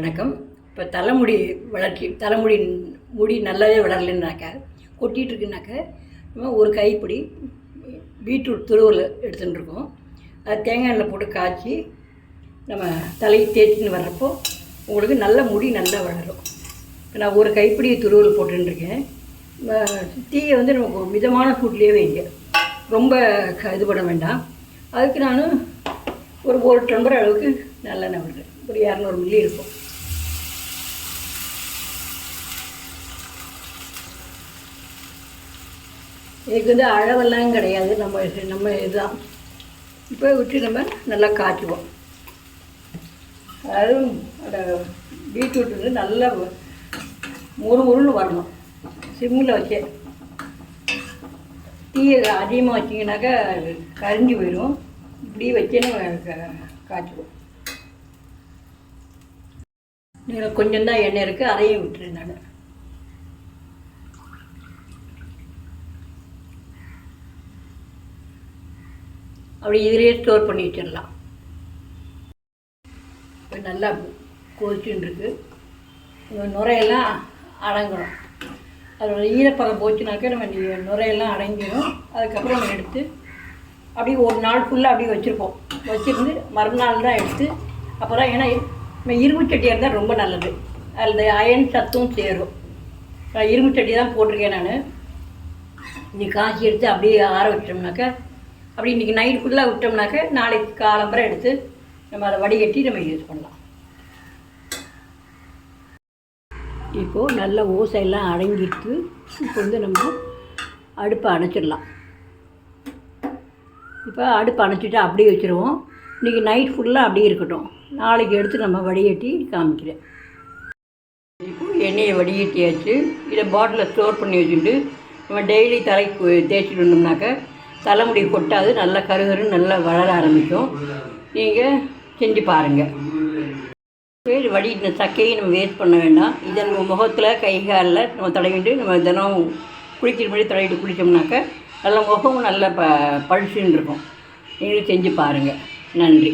வணக்கம். இப்போ தலைமுடி வளர்ச்சி தலைமுடி முடி நல்லாவே வளரலைன்னாக்கா கொட்டிகிட்டுருக்குனாக்கா நம்ம ஒரு கைப்பிடி பீட்ரூட் துருவல் எடுத்துகிட்டு இருக்கோம். அது தேங்காய் எண்ணெய் போட்டு காய்ச்சி நம்ம தலையை தேய்ச்சின்னு வர்றப்போ உங்களுக்கு நல்ல முடி நல்லா வளரும். இப்போ நான் ஒரு கைப்பிடி துருவல் போட்டுருக்கேன் தீயை வந்து நமக்கு மிதமான சூட்லேயே வைங்க. ரொம்ப க இது பண்ண வேண்டாம். அதுக்கு நான் ஒரு ஒரு டம்பர் அளவுக்கு நல்லெண்ணெய் விடுறேன். ஒரு இரநூறு மில்லி இருக்கும். இதுக்கு வந்து அளவெல்லாம் கிடையாது. நம்ம நம்ம இதுதான். இப்போ விட்டு நம்ம நல்லா காய்ச்சுவோம். அதாவது அந்த பீட்ரூட் வந்து நல்லா முறு முறுன்னு வரணும். சிம்மில் வச்சு. தீயை அதிகமாக வச்சிங்கனாக்கா கரிஞ்சி கரிஞ்சு போயிடும் இப்படி வச்சேன்னு க- காய்ச்சுவோம். நீங்கள் கொஞ்சம் தான் எண்ணெய் இருக்குது அதையும் விட்டுறேன் நான். அப்படி இதிலே ஸ்டோர் பண்ணி வச்சிடலாம். இப்போ நல்லா கொதிச்சுட்டுருக்கு. நுரையெல்லாம் அடங்கணும். அதோட ஈரப்பதம் போச்சுனாக்கா நம்ம நுரையெல்லாம் அடங்கிடும். அதுக்கப்புறம் நம்ம எடுத்து அப்படியே ஒரு நாள் ஃபுல்லாக அப்படியே வச்சுருப்போம். வச்சுருந்து மறுநாள் தான் எடுத்து அப்புறம் ஏன்னா நம்ம இரும்பு சட்டியாக இருந்தால் ரொம்ப நல்லது. அதில் அயன் சத்தும் சேரும். இரும்பு சட்டி தான் போட்டிருக்கேன் நான். இன்னைக்கு காய்ச்சி எடுத்து அப்படியே ஆற வச்சோம்னாக்கா அப்படி இன்றைக்கி நைட் ஃபுல்லாக விட்டோம்னாக்க நாளைக்கு காலம்பரம் எடுத்து நம்ம அதை வடிகட்டி நம்ம யூஸ் பண்ணலாம். இப்போது நல்ல ஓசையெல்லாம் அடங்கிட்டு இப்போ வந்து நம்ம அடுப்பை அணைச்சிடலாம். இப்போ அடுப்பு அணைச்சிட்டு அப்படியே வச்சுருவோம். இன்றைக்கி நைட் ஃபுல்லாக அப்படியே இருக்கட்டும். நாளைக்கு எடுத்து நம்ம வடிகட்டி காமிக்கிறேன். இப்போ எண்ணெயை வடிகட்டியாச்சு. இதை பாட்டிலில் ஸ்டோர் பண்ணி வச்சுட்டு நம்ம டெய்லி தலைக்கு தேய்ச்சிட்டு வந்தோம்னாக்க தலைமுடி கொட்டாது நல்லா கருகருன்னு நல்லா வளர ஆரம்பிக்கும். நீங்கள் செஞ்சு பாருங்கள் பேர் வடின சக்கையை நம்ம வேஸ்ட் பண்ண வேண்டாம். இதை நம்ம முகத்தில் கை காலில் நம்ம தடவிட்டு நம்ம தினம் குளிக்கிற மாதிரி தடவிட்டு குளித்தோம்னாக்க நல்ல முகமும் நல்ல ப பழுச்சுன்னு இருக்கும். நீங்களும் செஞ்சு பாருங்கள் நன்றி.